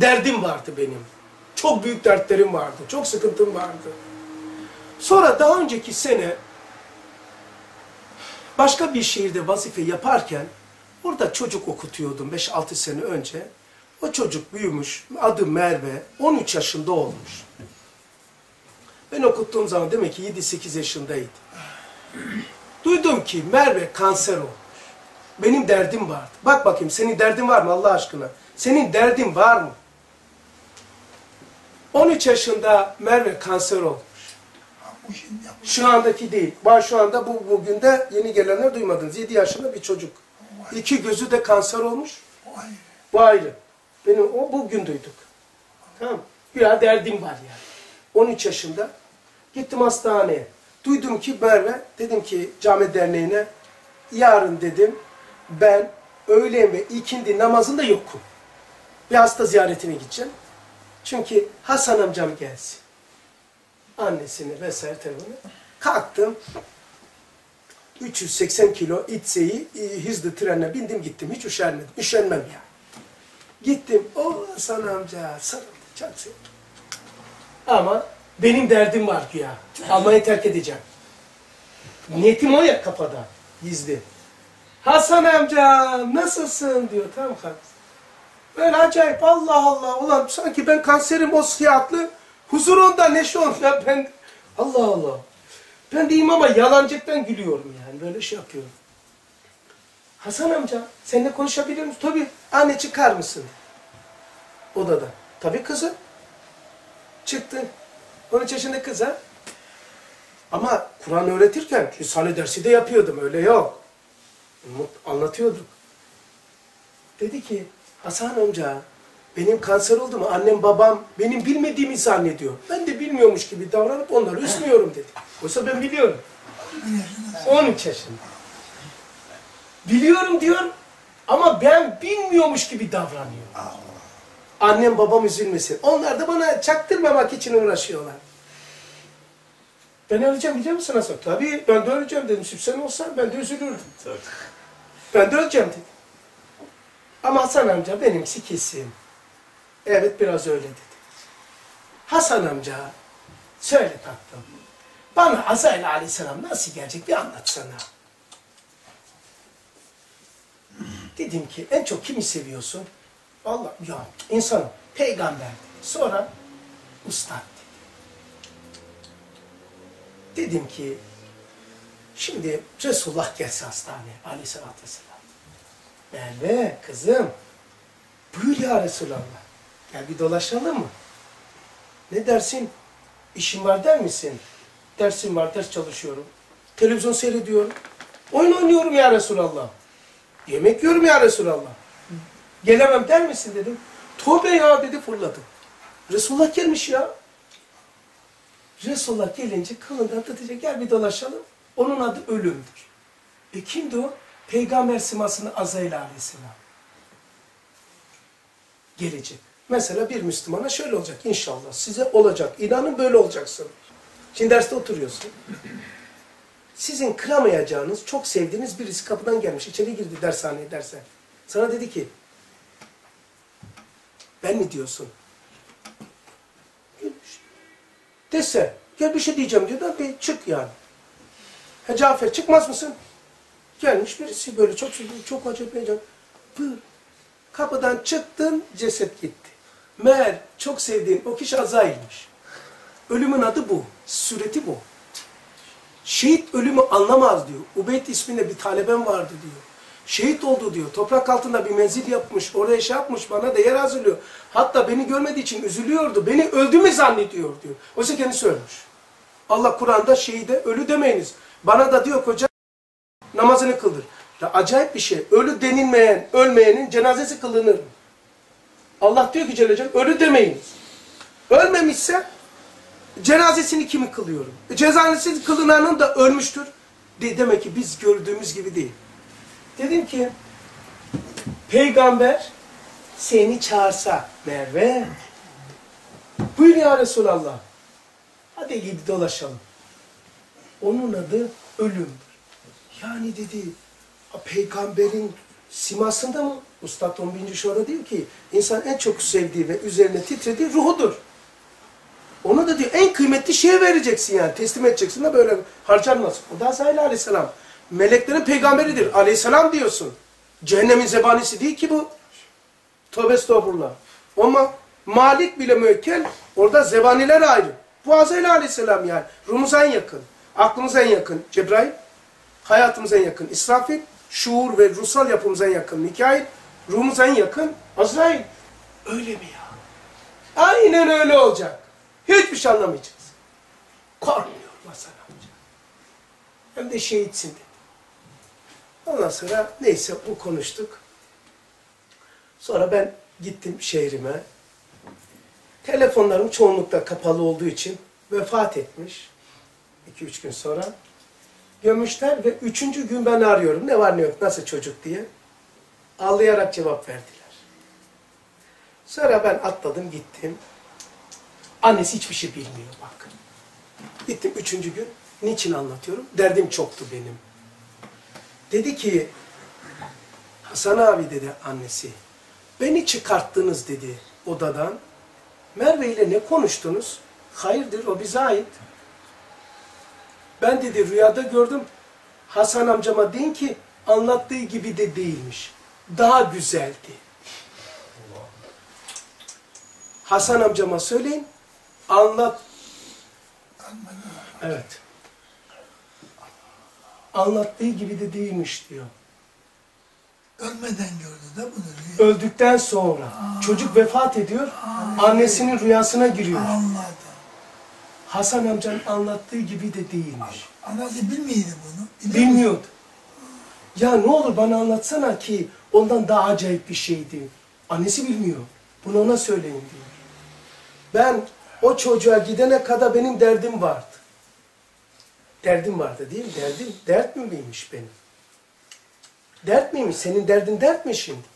derdim vardı benim. Çok büyük dertlerim vardı. Çok sıkıntım vardı. Sonra daha önceki sene başka bir şehirde vazife yaparken orada çocuk okutuyordum 5-6 sene önce. O çocuk büyümüş. Adı Merve. 13 yaşında olmuş. Ben okuttuğum zaman demek ki 7-8 yaşındaydı. Duydum ki Merve kanser olmuş. Benim derdim vardı. Bak bakayım senin derdin var mı Allah aşkına? Senin derdin var mı? 13 yaşında Merve kanser olmuş. Şu andaki değil. Ben şu anda bu bugün de yeni gelenler duymadınız. 7 yaşında bir çocuk. İki gözü de kanser olmuş. Bu ayrı. Benim o bugün duyduk. Tamam. Bir derdim var yani. 13 yaşında. Gittim hastaneye. Duydum ki Merve, dedim ki cami derneğine, yarın dedim, ben öğlen ve ikindi namazında yokum. Bir hasta ziyaretine gideceğim. Çünkü Hasan amcam gelsin. Annesini vesaire telefonu. Kalktım. 380 kilo itseyi e, hızlı trenine bindim gittim. Hiç üşenmedim. Üşenmem ya. Gittim. O Hasan amca sarıldı. Çok. Ama benim derdim var ki ya. Almanya'yı terk edeceğim. Niyetim o ya kafada. Gizli. Hasan amca nasılsın diyor. Tamam kardeşim. Böyle acayip Allah Allah. Ulan sanki ben kanserim o sıhhatlı. Huzur onda neşe onda. Ben Allah Allah. Ben diyeyim ama yalancıktan gülüyorum yani. Böyle şey yapıyorum. Hasan amca seninle konuşabilir misin? Tabii. Anne çıkar mısın? Odada. Tabii kızım. Çıktı. 13 yaşında kız ha. Ama Kur'an öğretirken Risale dersi de yapıyordum. Öyle yok. Anlatıyorduk. Dedi ki Hasan amca benim kanser oldu mu annem babam benim bilmediğimi zannediyor. Ben de bilmiyormuş gibi davranıp onları üzmüyorum dedi. Oysa ben biliyorum. 13 yaşında. Biliyorum diyor ama ben bilmiyormuş gibi davranıyor. Annem babam üzülmesin. Onlar da bana çaktırmamak için uğraşıyorlar. Ben öleceğim biliyor musun Hasan? Tabii ben de öleceğim dedim. Sırf sen olsan ben de üzülürdüm. Ben de öleceğim dedim. Ama Hasan amca benimsi kesin. Evet biraz öyle dedi. Hasan amca söyle tatlım. Bana Azrail aleyhisselam nasıl gelecek bir anlatsana. Dedim ki en çok kimi seviyorsun? Allah ya insanım peygamber. Sonra ustad dedi. Dedim ki şimdi Resulullah gelse hastaneye aleyhissalatü vesselam. Merve kızım buyur ya Resulallah. Gel bir dolaşalım mı? Ne dersin? İşin var der misin? Dersim var, ders çalışıyorum. Televizyon seyrediyorum. Oyun oynuyorum ya Resulallah. Yemek yiyorum ya Resulallah. Gelemem der misin dedim. Tövbe ya dedi fırladım. Resulullah gelmiş ya. Resulullah gelince kılından tutacak gel bir dolaşalım. Onun adı ölümdür. E kimdi o? Peygamber simasını Azrail aleyhisselam. Gelecek. Mesela bir Müslümana şöyle olacak inşallah. Size olacak. İnanın böyle olacaksın. Şimdi derste oturuyorsun. Sizin kıramayacağınız, çok sevdiğiniz birisi kapıdan gelmiş. içeri girdi dershaneye derse. Sana dedi ki, ben mi diyorsun? Dese, gel bir şey diyeceğim diyor da bir çık yani. Ha Cafer çıkmaz mısın? Gelmiş birisi böyle çok çok acayip heyecan. Kapıdan çıktın, ceset gitti. Meğer çok sevdiğin o kişi Azrail'miş. Ölümün adı bu. Sureti bu. Şehit ölümü anlamaz diyor. Ubeyd isminde bir talebem vardı diyor. Şehit oldu diyor. Toprak altında bir menzil yapmış. Oraya şey yapmış. Bana da yer hazırlıyor. Hatta beni görmediği için üzülüyordu. Beni öldü mü zannediyor diyor. Oysa kendisi ölmüş. Allah Kur'an'da şehide ölü demeyiniz. Bana da diyor koca namazını kıldır. Ya acayip bir şey. Ölü denilmeyen, ölmeyenin cenazesi kılınır. Allah diyor ki Celle ölü demeyiniz. Ölmemişse cenazesini kimi kılıyorum? E, kılınanın da ölmüştür. De, demek ki biz gördüğümüz gibi değil. Dedim ki peygamber seni çağırsa Merve buyur ya Resulallah hadi gidip dolaşalım. Onun adı ölümdür. Yani dedi peygamberin simasında mı? Ustad 11. şurada diyor ki insan en çok sevdiği ve üzerine titrediği ruhudur. Onu da diyor en kıymetli şeye vereceksin yani. Teslim edeceksin de böyle harcanmaz. O da Azrail aleyhisselam. Meleklerin peygamberidir. Aleyhisselam diyorsun. Cehennemin zebanisi değil ki bu. Tövbe estağfurullah. Ama Malik bile müekkel. Orada zebaniler ayrı. Bu Azrail aleyhisselam yani. Ruhumuza en yakın. Aklımıza en yakın. Cebrail. Hayatımıza en yakın. İsrafil. Şuur ve ruhsal yapımıza en yakın. Mikail. Ruhumuza en yakın. Azrail. Öyle mi ya? Aynen öyle olacak. Hiçbir şey anlamayacağız. Korkmuyor Hasan amca. Hem de şehitsin dedi. Ondan sonra neyse bu konuştuk. Sonra ben gittim şehrime. Telefonlarım çoğunlukla kapalı olduğu için vefat etmiş. 2-3 gün sonra. Gömmüşler ve üçüncü gün ben arıyorum. Ne var ne yok, nasıl çocuk diye. Ağlayarak cevap verdiler. Sonra ben atladım gittim. Annesi hiçbir şey bilmiyor bak. Gittim üçüncü gün. Niçin anlatıyorum? Derdim çoktu benim. Dedi ki, Hasan abi dedi annesi, beni çıkarttınız dedi odadan. Merve ile ne konuştunuz? Hayırdır o bize ait. Ben dedi rüyada gördüm. Hasan amcama deyin ki anlattığı gibi de değilmiş. Daha güzeldi. Hasan amcama söyleyin. Anlat. Evet. Anlattığı gibi de değilmiş diyor. Ölmeden gördü de bunu. Öldükten sonra çocuk vefat ediyor. Annesinin rüyasına giriyor. Anladı. Hasan amcanın anlattığı gibi de değilmiş. Anası bilmiyordu bunu. Bilmiyordu. Ya ne olur bana anlatsana ki ondan daha acayip bir şeydi. Annesi bilmiyor. Bunu ona söyleyin diyor. Ben o çocuğa gidene kadar benim derdim vardı. Derdim vardı değil mi? Derdim, dert mi miymiş benim? Dert miymiş? Senin derdin dert mi şimdi?